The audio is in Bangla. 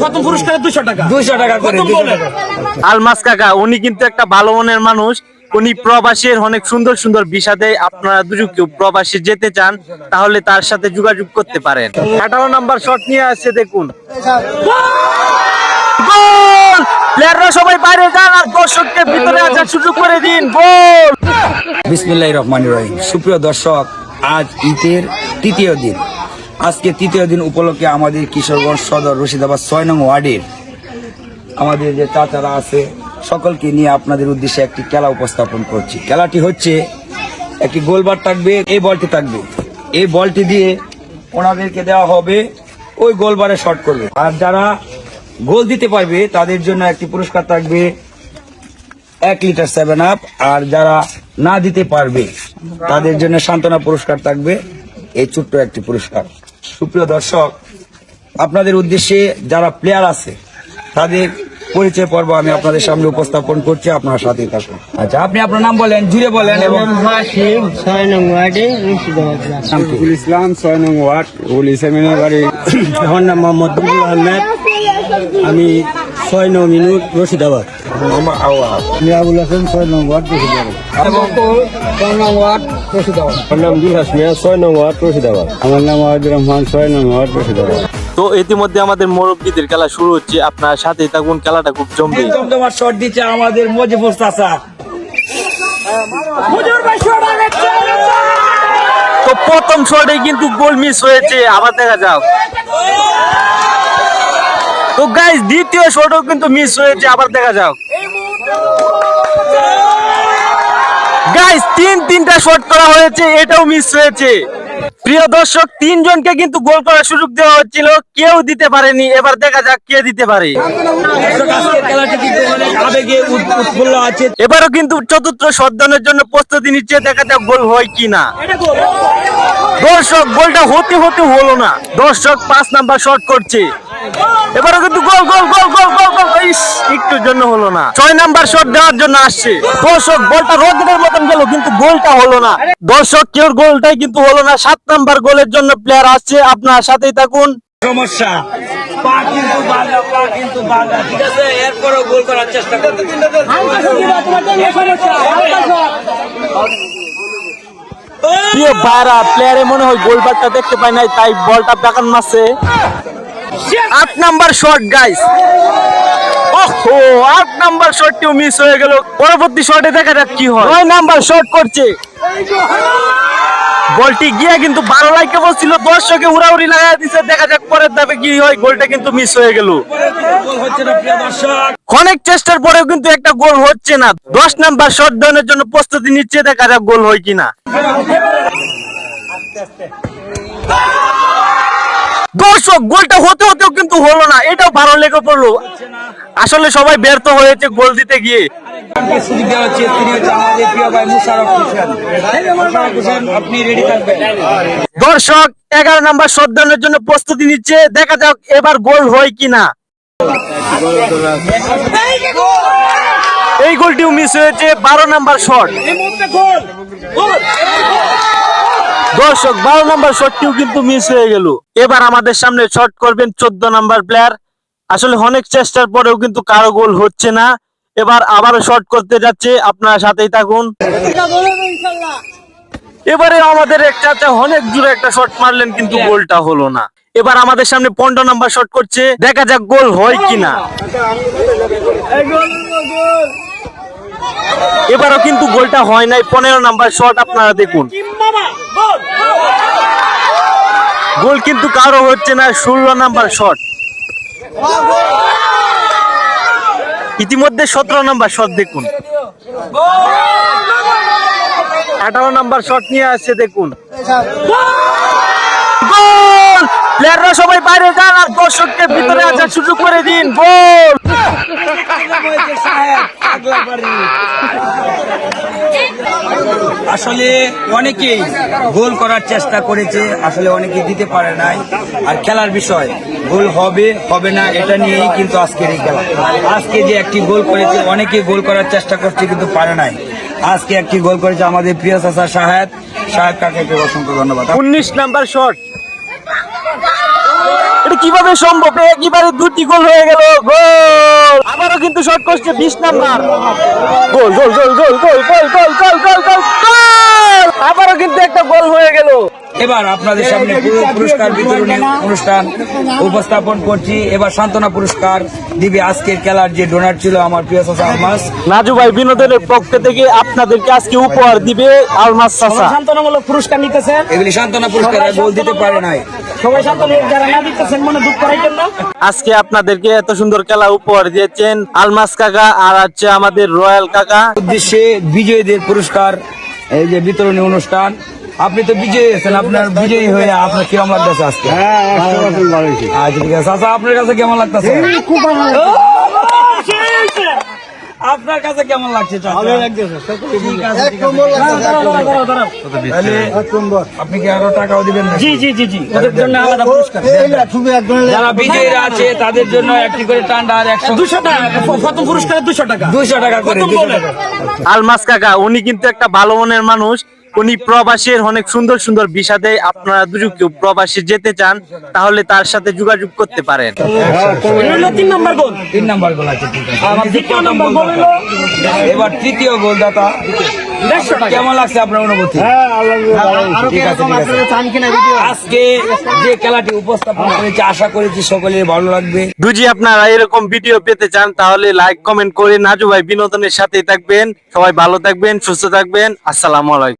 প্রথম পুরস্কার দুশো টাকা। টাকা করে প্রথম 200 বলে। টাকা। আলমাস কাকা উনি কিন্তু একটা ভালো মনের মানুষ। উনি প্রবাসের অনেক সুন্দর সুন্দর দেয় আপনারা দুজন কেউ প্রবাসে যেতে চান তাহলে তার সাথে যোগাযোগ করতে পারেন। আঠারো নাম্বার শট নিয়ে আসছে দেখুন। গোল! প্লেয়াররা সবাই বাইরে যান আর দর্শককে ভিতরে আসার সুযোগ করে দিন। গোল! বিসমিল্লাহ রহমান রহিম। সুপ্রিয় দর্শক আজ ঈদের তৃতীয় দিন। আজকে তৃতীয় দিন উপলক্ষে আমাদের কিশোরগঞ্জ সদর রশিদাবাদ ছয় নং ওয়ার্ডের আমাদের যে চাচারা আছে, সকলকে নিয়ে আপনাদের উদ্দেশ্যে একটি খেলা উপস্থাপন করছি। খেলাটি হচ্ছে একটি গোলবার থাকবে এই বলটি থাকবে। এই বলটি দিয়ে ওনাদেরকে দেওয়া হবে, ওই গোলবারে শট করবে। আর যারা গোল দিতে পারবে, তাদের জন্য একটি পুরস্কার থাকবে, এক লিটার সেভেন আপ আর যারা না দিতে পারবে, তাদের জন্য সান্ত্বনা পুরস্কার থাকবে, এই ছোট্ট একটি পুরস্কার। সুপ্রিয় দর্শক আপনাদের উদ্দেশ্যে যারা প্লেয়ার আছে তাদের পরিচয় পর্ব আমি আপনাদের সামনে উপস্থাপন করছি আপনার সাথে থাকুন। আচ্ছা আপনি আপনার নাম বলেন জুড়ে বলেন এবং ইসলাম ছয় নং ওয়ার্ড রুল ইসলামের বাড়ি। আমার নাম মোহাম্মদ আহমেদ। আমি ছয় নং মিনুট রশিদাবাদ আমি আবুল হাসান ছয় নং ওয়ার্ড রশিদাবাদ আমার নাম দুলহাস মিয়া ছয় নং ওয়ার্ড রশিদাবাদ আমার নাম ওয়াহিদুর রহমান ছয় নং ওয়ার্ড রশিদাবাদ তো ইতিমধ্যে আমাদের মুরব্বীদের খেলা শুরু হচ্ছে আপনার সাথে থাকুন খেলাটা খুব জমবে। একদম তোমার শট দিচ্ছে আমাদের মজিবুর চাচা। তো প্রথম শটে কিন্তু গোল মিস হয়েছে আবার দেখা যাক। তো গাইস দ্বিতীয় শটও কিন্তু মিস হয়েছে, আবার দেখা যাক। গাইস তিন তিনটা শট করা হয়েছে, এটাও মিস হয়েছে। প্রিয় দর্শক, তিনজনকে কিন্তু গোল করার সুযোগ দেওয়া হচ্ছিল, কেউ দিতে পারেনি, এবার দেখা যাক কে দিতে পারে। এবারও কিন্তু চতুর্থ সদ্দানের জন্য প্রস্তুতি নিচ্ছে, দেখা যাক গোল হয় কিনা। দর্শক গোলটা হতে হতে হলো না। দর্শক পাঁচ নাম্বার শট করছে। এবারও কিন্তু গোল গোল গোল গোল গোল গোল। ইস, একটুর জন্য হলো না। ছয় নাম্বার শট দেওয়ার জন্য আসছে। দর্শক বলটা রোদের মতন গেল কিন্তু গোলটা হলো না। দর্শক কেউ গোলটাই কিন্তু হলো না। সাত নাম্বার গোলের জন্য প্লেয়ার আসছে। আপনার সাথেই থাকুন। সমস্যা। পা কিন্তু বাঁধা পা কিন্তু বাঁধা। ঠিক আছে এরপরও গোল করার চেষ্টা করবে। প্রিয় বাইরা প্লেয়ারে মনে হয় গোলবারটা দেখতে পাই নাই তাই বলটা বেকান মারছে আট নাম্বার শট গাইস ওহো আট নাম্বার শটটিও মিস হয়ে গেল। পরবর্তী শটে দেখা যাক কি হয়। নয় নাম্বার শট করছে। বলটি গিয়ে কিন্তু বারো লাইকে বসছিল। দর্শকে উড়াউড়ি লাগাই দিছে। দেখা যাক পরের ধাপে কি হয়। গোলটা কিন্তু মিস হয়ে গেল। গোল হচ্ছে না প্রিয় দর্শক অনেক চেষ্টার পরেও কিন্তু একটা গোল হচ্ছে না। দশ নাম্বার শট দেওয়ার জন্য প্রস্তুতি নিচ্ছে। দেখা যাক গোল হয় কিনা। দর্শক, গোলটা হতে হতেও কিন্তু হলো না। এটাও ভালো লেগে পড়ল। আসলে সবাই ব্যর্থ হয়েছে গোল দিতে গিয়ে। দর্শক, এগারো নাম্বার দেওয়ার জন্য প্রস্তুতি নিচ্ছে। দেখা যাক এবার গোল হয় কিনা। এই গোলটিও মিস হয়েছে। বারো নাম্বার শট দর্শক বারো নাম্বার শটটিও কিন্তু মিস হয়ে গেল। এবার আমাদের সামনে শট করবেন চোদ্দ নাম্বার প্লেয়ার আসলে অনেক চেষ্টার পরেও কিন্তু কারও গোল হচ্ছে না। এবার আবারও শট করতে যাচ্ছে আপনার সাথেই থাকুন। এবারে আমাদের একটা অনেক জোরে একটা শট মারলেন কিন্তু গোলটা হলো না। এবার আমাদের সামনে পনেরো নাম্বার শট করছে দেখা যাক গোল হয় কিনা। এবারও কিন্তু গোলটা হয় নাই। পনেরো নাম্বার শট আপনারা দেখুন। গোল কিন্তু কারও হচ্ছে না, ষোলো নাম্বার শট ইতিমধ্যে সতেরো নাম্বার শট দেখুন। আঠারো নাম্বার শট নিয়ে আসছে, দেখুন। প্লেয়াররা সবাই বাইরে যান আর দর্শককে ভিতরে আসার সুযোগ করে দিন। গোল! আসলে অনেকেই গোল করার চেষ্টা করেছে, আসলে অনেকেই দিতে পারে নাই। আর খেলার বিষয়, গোল হবে হবে না, এটা নিয়েই কিন্তু আজকের এই খেলা। আজকে যে একটি গোল করেছে, অনেকেই গোল করার চেষ্টা করছে, কিন্তু পারে নাই। আজকে একটি গোল করেছে আমাদের প্রিয় চাষা সাহেব। সাহেব কাকাকে অসংখ্য ধন্যবাদ। উনিশ নাম্বার শট। কীভাবে সম্ভব? একবারে দুটি গোল হয়ে গেল। গোল! আবারও কিন্তু শর্ট করছে বিশ নাম্বার। গোল গোল গোল গোল গোল গোল গোল গোল গোল গোল! আবারও কিন্তু একটা গোল হয়ে গেল। এবার আপনাদের সামনে পুরো পুরস্কার বিতরণী অনুষ্ঠান উপস্থাপন করছি। এবার সান্ত্বনা পুরস্কার দিবে আজকের খেলার যে ডোনার ছিল আমার প্রিয় চাচা আলমাস। নাজু ভাই বিনোদনের পক্ষ থেকে আপনাদেরকে আজকে উপহার দিবে আলমাস চাচা। সান্ত্বনামূলক পুরস্কার নিতেছেন। এগুলি সান্ত্বনা পুরস্কার গোল দিতে পারে নাই। সবাই সান্ত্বনা যারা না দিতেছেন মনে দুঃখ করাইতেন না। আজকে আপনাদেরকে এত সুন্দর খেলা উপহার দিয়েছেন আলমাস কাকা আর হচ্ছে আমাদের রয়্যাল কাকা। উদ্দেশ্যে বিজয়ীদের পুরস্কার এই যে বিতরণী অনুষ্ঠান আপনি তো বিজয়ী হয়েছেন আপনার বিজয়ী হয়ে আপনার কিরম লাগতেছে আজকে? হ্যাঁ আচ্ছা ঠিক আছে। চাচা আপনার কাছে কেমন লাগতেছে? আপনার কাছে কেমন লাগছে চাচা? ঠিক আছে, ঠিক আছে। তাহলে আপনি কি আরও টাকাও দিবেন জি জি জি জি। ওদের জন্য আলাদা পুরস্কার। যারা বিজয়ীরা আছে তাদের জন্য একটি করে টান্ডা আর একশো দুশো টাকা প্রথম দুশো টাকা। দুইশো টাকা করে প্রথম 200 বলে। টাকা। আলমাস কাকা উনি কিন্তু একটা ভালো মনের মানুষ। উনি প্রবাসের অনেক সুন্দর সুন্দর বিষাদে আপনারা দুজন কেউ প্রবাসী যেতে চান তাহলে তার সাথে যোগাযোগ করতে পারেন। তিন নম্বর গোল তিন নাম্বার। গোল আছে। এবার তৃতীয় গোলদাতা কেমন লাগছে আপনার অনুভূতি? ঠিক আছে আজকে যে খেলাটি উপস্থাপন করেছি আশা করেছি সকলের ভালো লাগবে। দুজি আপনারা এরকম ভিডিও পেতে চান তাহলে লাইক কমেন্ট করে নাজু ভাই বিনোদনের সাথেই থাকবেন। সবাই ভালো থাকবেন সুস্থ থাকবেন। আসসালামু আলাইকুম।